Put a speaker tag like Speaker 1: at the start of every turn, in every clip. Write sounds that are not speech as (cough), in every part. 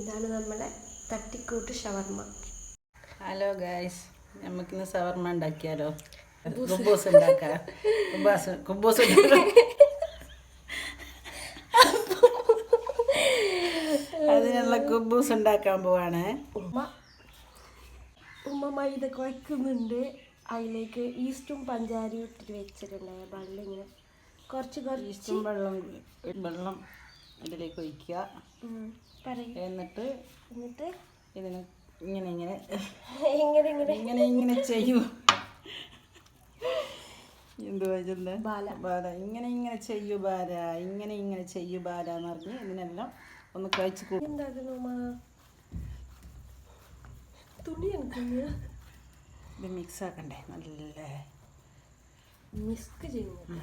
Speaker 1: ഇതാണ് നമ്മുടെ തട്ടിക്കൂട്ട് ഷവർമ്മ
Speaker 2: ഹലോ ഗായ്സ് നമുക്കിന്ന് ഷവർമ്മ ഉണ്ടാക്കിയാലോ? കുബൂസ് ഉണ്ടാക്കാം. കുബാസ് കുബൂസ് ഉണ്ടാക്കാം. അതിനുള്ള കുബൂസ് ഉണ്ടാക്കാൻ പോവാണ്.
Speaker 1: ഉമ്മ ഉമ്മ മൈദ കുഴക്കുന്നുണ്ട് അതിലേക്ക് ഈസ്റ്റും പഞ്ചാരിയും ഇട്ടിട്ട് വെച്ചിട്ടുണ്ടായ വെള്ളം ഇങ്ങനെ കുറച്ച് കുറച്ച്
Speaker 2: ഈസ്റ്റും വെള്ളം വെള്ളം. ഇതിലേക്ക് ഒഴിക്കുക. എന്നിട്ട്
Speaker 1: എന്നിട്ട്?
Speaker 2: ഇതിന് ഇങ്ങനെ ഇങ്ങനെ
Speaker 1: ഇങ്ങനെ ഇങ്ങനെ.
Speaker 2: ഇങ്ങനെ ഇങ്ങനെ ചെയ്യൂ എന്തുവാ ചെന്ന്
Speaker 1: ബാല.
Speaker 2: ബാല. ഇങ്ങനെ ഇങ്ങനെ ചെയ്യൂ ബാല. ഇങ്ങനെ ഇങ്ങനെ ചെയ്യൂ ബാല എന്ന് പറഞ്ഞ് ഇതിനെല്ലാം ഒന്ന് കഴിച്ച്
Speaker 1: തുണി
Speaker 2: ഇത് മിക്സ് ആക്കണ്ടേ? നല്ല
Speaker 1: മിസ്ക് ചെയ്യുന്നു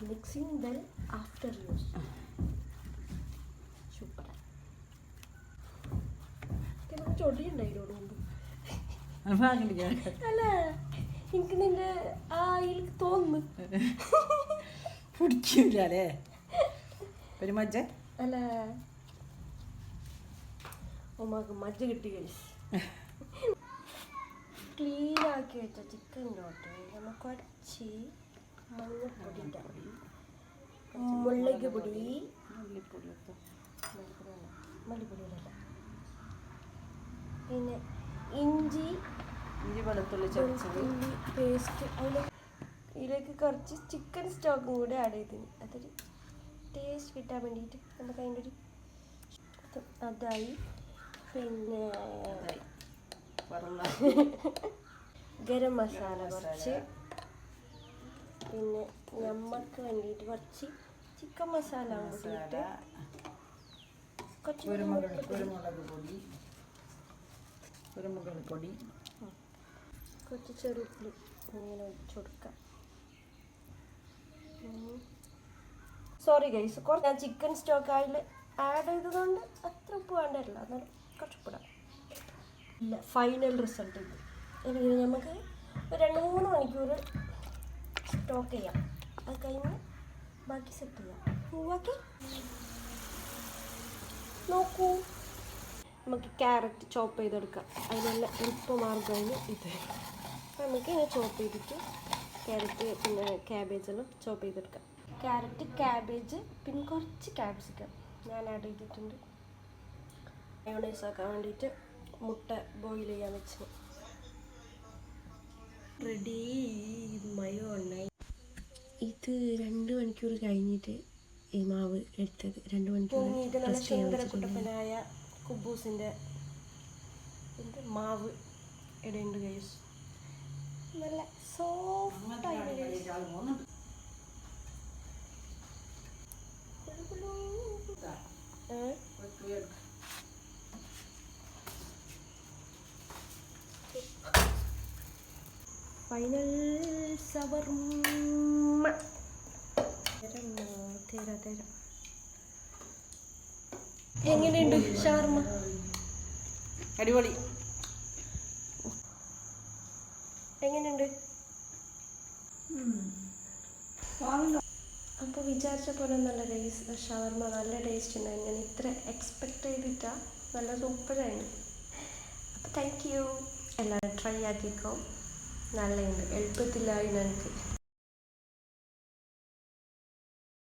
Speaker 1: mixing then after use super ചൊടിയുണ്ടായിരുന്നു മുമ്പ് അല്ല എനിക്ക് നിന്റെ ആ എനിക്ക് തോന്നുന്നു.
Speaker 2: പിടിക്കൂല അല്ലേ ഒരു മജ്ജ?
Speaker 1: അല്ല. ഉമ്മക്ക് മജ്ജ കിട്ടി കഴിച്ചു ക്ലീൻ (laughs) ആക്കി വെച്ച ചിക്കനിലോട്ട് നമുക്ക് കുറച്ച് കുറച്ച് മുളക് പൊടി
Speaker 2: മല്ലിപ്പൊടി.
Speaker 1: മല്ലിപ്പൊടി പിന്നെ ഇഞ്ചി
Speaker 2: ഇഞ്ചി വെളുത്തുള്ളി ചതച്ചത്.
Speaker 1: പേസ്റ്റ് അതിൽ ഇതിലേക്ക് കുറച്ച് ചിക്കൻ സ്റ്റോക്കും കൂടി ആഡ് ചെയ്തിന്. അതൊരു ടേസ്റ്റ് കിട്ടാൻ വേണ്ടിയിട്ട് നമുക്ക് അതിന്റെ ഒരു അതായി. പിന്നെ ഗരം മസാല കുറച്ച്. പിന്നെ നമ്മൾക്ക് വേണ്ടിയിട്ട് കുറച്ച് ചിക്കൻ മസാല കൂട്ടിയിട്ട് കുറച്ച്
Speaker 2: കുരുമുളക് കുരുമുളക് പൊടി. കുരുമുളക് പൊടി.
Speaker 1: കുറച്ച് ചെറുപ്പുളി ഇങ്ങനെ ഒഴിച്ചു കൊടുക്കാം. സോറി ഗൈസ് കുറച്ച് ഞാൻ ചിക്കൻ സ്റ്റോക്ക് അതിൽ ആഡ് ചെയ്തതുകൊണ്ട് അത്ര ഉപ്പ് വേണ്ടല്ല എന്നാലും കുറച്ച് ഉപ്പിടാം ഇല്ല ഫൈനൽ റിസൾട്ട് ഇത്. നമുക്ക് ഒരു രണ്ട് മൂന്ന് മണിക്കൂർ സ്റ്റോക്ക് ചെയ്യാം അത് കഴിഞ്ഞ് ബാക്കി സെറ്റ് ചെയ്യാം. ഓക്കെ നോക്കൂ. നമുക്ക് ക്യാരറ്റ് ചോപ്പ് ചെയ്തെടുക്കാം. അതിനുള്ള എളുപ്പമാർഗമാണ് ഇത്. നമുക്ക് ഇങ്ങനെ ചോപ്പ് ചെയ്തിട്ട് ക്യാരറ്റ് പിന്നെ ക്യാബേജ് എല്ലാം ചോപ്പ് ചെയ്തെടുക്കാം. ക്യാരറ്റ് ക്യാബേജ് പിന്നെ കുറച്ച് ക്യാപ്സിക്കം ഞാൻ ആഡ് ചെയ്തിട്ടുണ്ട്. മയോണൈസ് ആക്കാൻ വേണ്ടിയിട്ട് മുട്ട ബോയിൽ ചെയ്യാൻ വെച്ചു. റെഡി മയോണൈ ഇത് രണ്ട് മണിക്കൂർ കഴിഞ്ഞിട്ട് ഈ മാവ് എടുത്തത്. രണ്ട് മണിക്കൂർ റെസ്റ്റ് ചെയ്യാൻ വെച്ചിട്ടുണ്ട്. കുബൂസിന്റെ മാവ് ഇടേണ്ട നല്ല സോഫ്റ്റ് ഫൈനൽ സവർമ്മ തരാം എങ്ങനെയുണ്ട് ഷവർമ്മ?
Speaker 2: അടിപൊളി.
Speaker 1: എങ്ങനെയുണ്ട്? അപ്പോൾ വിചാരിച്ച പോലെ നല്ല ടേസ്റ്റ് ഷവർമ്മ നല്ല ടേസ്റ്റ് ഉണ്ടായി ഞാൻ ഇത്ര എക്സ്പെക്ട് ചെയ്തിട്ട നല്ല സൂപ്പറായിരുന്നു അപ്പോൾ താങ്ക് യു എല്ലാവരും ട്രൈ ആക്കിക്കോ. നല്ലതുണ്ട് എളുപ്പത്തിലായി എനിക്ക്